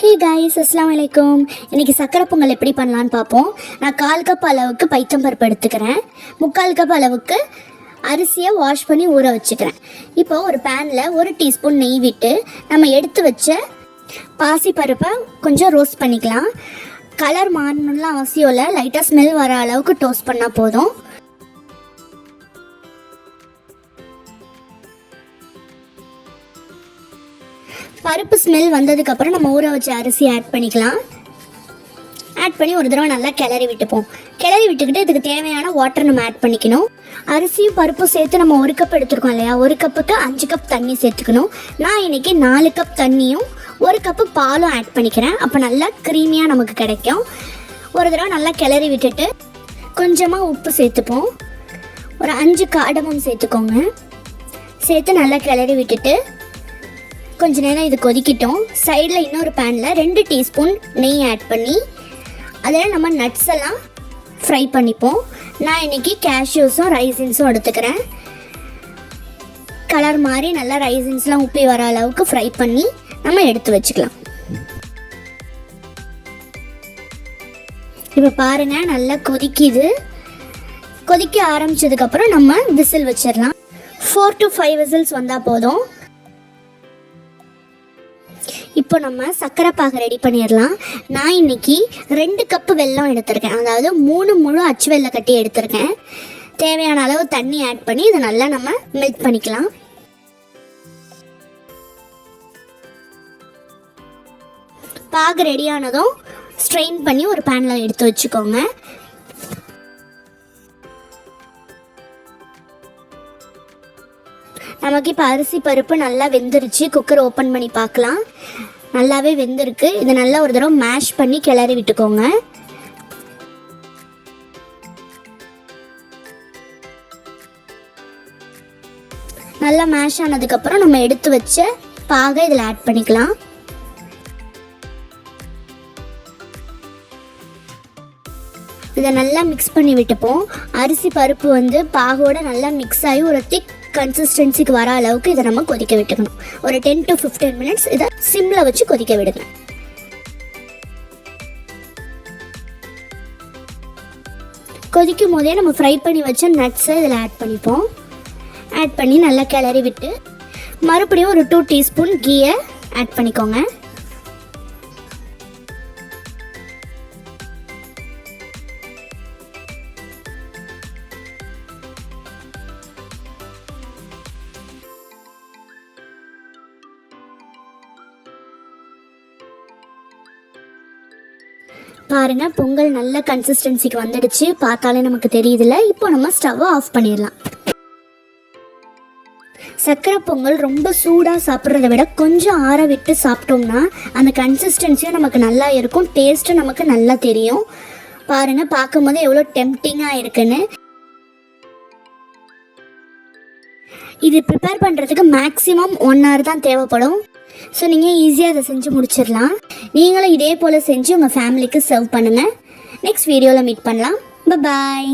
Hey guys அஸ்லாம் வலைக்கும் இன்னைக்கு சக்கரை பொங்கல் எப்படி பண்ணலான்னு பார்ப்போம். நான் கால் கப் அளவுக்கு பைத்தம்பருப்பு எடுத்துக்கிறேன். முக்கால் கப் அளவுக்கு அரிசியை வாஷ் பண்ணி ஊற வச்சுக்கிறேன். இப்போ ஒரு பேனில் ஒரு டீஸ்பூன் நெய் விட்டு நம்ம எடுத்து வச்ச பாசி பருப்பை கொஞ்சம் ரோஸ்ட் பண்ணிக்கலாம். கலர் மாறணும்லாம் அவசியம் இல்லை. லைட்டாக ஸ்மெல் வர அளவுக்கு டோஸ்ட் பண்ணால் போதும். பருப்பு ஸ்மெல் வந்ததுக்கப்புறம் நம்ம ஊற வச்ச அரிசி ஆட் பண்ணிக்கலாம். ஆட் பண்ணி ஒரு தடவை நல்லா கிளறி விட்டுப்போம். கிளறி விட்டுக்கிட்டு இதுக்கு தேவையான வாட்டர் நம்ம ஆட் பண்ணிக்கணும். அரிசியும் பருப்பும் சேர்த்து நம்ம ஒரு கப் எடுத்துருக்கோம் இல்லையா? ஒரு கப்புக்கு அஞ்சு கப் தண்ணி சேர்த்துக்கணும். நான் இன்னைக்கு நாலு கப் தண்ணியும் ஒரு கப்பு பாலும் ஆட் பண்ணிக்கிறேன். அப்போ நல்லா க்ரீமியாக நமக்கு கிடைக்கும். ஒரு தடவை நல்லா கிளறி விட்டுட்டு கொஞ்சமாக உப்பு சேர்த்துப்போம். ஒரு அஞ்சு காடமும் சேர்த்துக்கோங்க. சேர்த்து நல்லா கிளறி விட்டுட்டு கொஞ்ச நேரம் இது கொதிக்கிட்டோம். சைடில் இன்னொரு பேனில் ரெண்டு டீஸ்பூன் நெய் ஆட் பண்ணி அதில் நம்ம நட்ஸ் எல்லாம் ஃப்ரை பண்ணிப்போம். நான் இன்றைக்கி கேஷ்யூஸும் ரைசின்ஸும் எடுத்துக்கிறேன். கலர் மாதிரி நல்லா ரைசின்ஸ்லாம் உப்பி வர அளவுக்கு ஃப்ரை பண்ணி நம்ம எடுத்து வச்சுக்கலாம். இப்போ பாருங்க நல்லா கொதிக்குது. கொதிக்க ஆரம்பிச்சதுக்கப்புறம் நம்ம விசில் வச்சிடலாம். ஃபோர் டு ஃபைவ் விசில்ஸ் வந்தால் போதும். இப்போ நம்ம சர்க்கரை பாகு ரெடி பண்ணிடலாம். நான் இன்னைக்கு ரெண்டு கப்பு வெல்லம் எடுத்திருக்கேன். அதாவது மூணு முழு அச்சு வெள்ளை கட்டி எடுத்திருக்கேன். தேவையான அளவு தண்ணி ஆட் பண்ணி இதை நல்லா நம்ம மெல்ட் பண்ணிக்கலாம். பாகு ரெடியானதும் ஸ்ட்ரெயின் பண்ணி ஒரு பேனில் எடுத்து வச்சுக்கோங்க. நமக்கு இப்போ அரிசி பருப்பு நல்லா வெந்துருச்சு. குக்கர் ஓப்பன் பண்ணி பார்க்கலாம். நல்லாவே வெந்திருக்கு. இதை நல்லா ஒரு தடவை மேஷ் பண்ணி கிளறி விட்டுக்கோங்க. நல்லா மேஷ் ஆனதுக்கப்புறம் நம்ம எடுத்து வச்ச பாகை இதில் ஆட் பண்ணிக்கலாம். இதை நல்லா மிக்ஸ் பண்ணி விட்டுப்போம். அரிசி பருப்பு வந்து பாகோட நல்லா மிக்ஸ் ஆகி ஒரு திக் கன்சிஸ்டன்சிக்கு வர அளவுக்கு இதை நம்ம கொதிக்க விட்டுக்கணும். ஒரு டென் டு ஃபிஃப்டீன் மினிட்ஸ் இதை சிம்மில் வச்சு கொதிக்க விடுங்க கொதிக்கும் போதே நம்ம ஃப்ரை பண்ணி வச்ச நட்ஸை இதில் ஆட் பண்ணிப்போம். ஆட் பண்ணி நல்லா கிளறி விட்டு மறுபடியும் ஒரு டூ டீஸ்பூன் கீயை ஆட் பண்ணிக்கோங்க. பாருங்க பொங்கல் நல்ல கன்சிஸ்டன்சிக்கு வந்துடுச்சு. பார்த்தாலே நமக்கு தெரியுதுல இப்போ நம்ம ஸ்டவ்வை ஆஃப் பண்ணிடலாம். சர்க்கரை பொங்கல் ரொம்ப சூடாக சாப்பிட்றத விட கொஞ்சம் ஆற விட்டு சாப்பிட்டோம்னா அந்த கன்சிஸ்டன்சியும் நமக்கு நல்லா இருக்கும். டேஸ்ட்டும் நமக்கு நல்லா தெரியும். பாருங்க பார்க்கும்போது எவ்வளோ டெம்டிங்காக இருக்குன்னு. இது ப்ரிப்பேர் பண்ணுறதுக்கு மேக்ஸிமம் ஒன் ஹவர் தான் தேவைப்படும். ஸோ நீங்கள் ஈஸியாக அதை செஞ்சு முடிச்சிடலாம். நீங்களும் இதே போல் செஞ்சு உங்கள் ஃபேமிலிக்கு சர்வ் பண்ணுங்கள் நெக்ஸ்ட் வீடியோவில் மீட் பண்ணலாம். பாய்